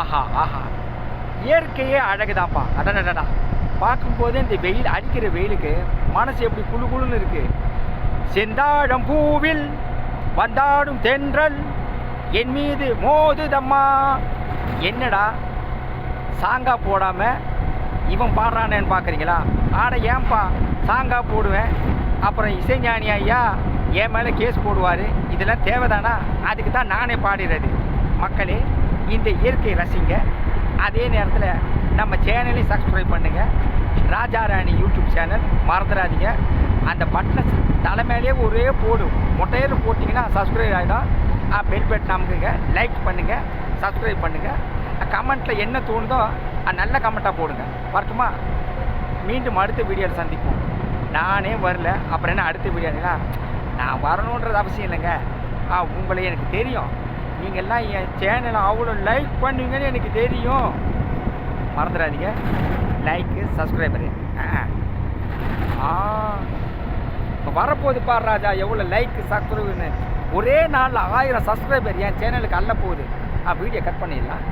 ஆஹா ஆஹா. இயற்கையே அழகுதான்ப்பா அடடடடா. பார்க்கும்போது இந்த வெயில் அடிக்கிற வெயிலுக்கு மனசு எப்படி குளு குளுன்னு இருக்கு. செந்தாழம் பூவில் வந்தாடும் தென்றல் என் மீது மோதுதம்மா. என்னடா? சாங்கா போடாம இவன் பாடுறானேன்னு பார்க்குறீங்களா ஆட ஏன்பா சாங்கா போடுவேன். அப்புறம் இசைஞானி ஐயா என் மேலே கேஸ் போடுவார். இதெல்லாம் தேவைதானா? அதுக்கு தான் நானே பாடுறது மக்களே இந்த இயற்கை ரசிங்க. அதே நேரத்தில் நம்ம சேனலையும் சப்ஸ்கிரைப் பண்ணுங்கள் ராஜாராணி யூடியூப் சேனல் மறந்துடாதீங்க. அந்த பட்டனை தலை மேலேயே ஒரே போடும் மொட்டையில் போட்டிங்கன்னா சப்ஸ்கிரைப் ஆகிடும் பெல் பட்டன் அமுக்குங்க. லைக் பண்ணுங்கள் சப்ஸ்கிரைப் பண்ணுங்கள் கமெண்ட்டில் என்ன தோணுதோ நல்ல கமெண்ட்டாக போடுங்க. வரட்டுமா? மீண்டும் அடுத்த வீடியோவில் சந்திப்போம். நானே வரல. அப்புறம் என்ன அடுத்த வீடியோங்களா நான் வரணுன்றது அவசியம் இல்லைங்க. உங்களை எனக்கு தெரியும். நீங்கள்லாம் என் சேனலை அவ்வளோ லைக் பண்ணுவீங்கன்னு எனக்கு தெரியும். மறந்துடாதீங்க. லைக்கு சப்ஸ்கிரைபரு ஆ. ஆ. இப்போ வரப்போகுது பார் ராஜா எவ்வளோ லைக்கு சப்ஸ்கிரைபர்னு ஒரே நாளில் ஆயிரம் சப்ஸ்கிரைபர் என் சேனலுக்கு அல்ல போகுது. ஆ வீடியோ கட் பண்ணிடலாம்.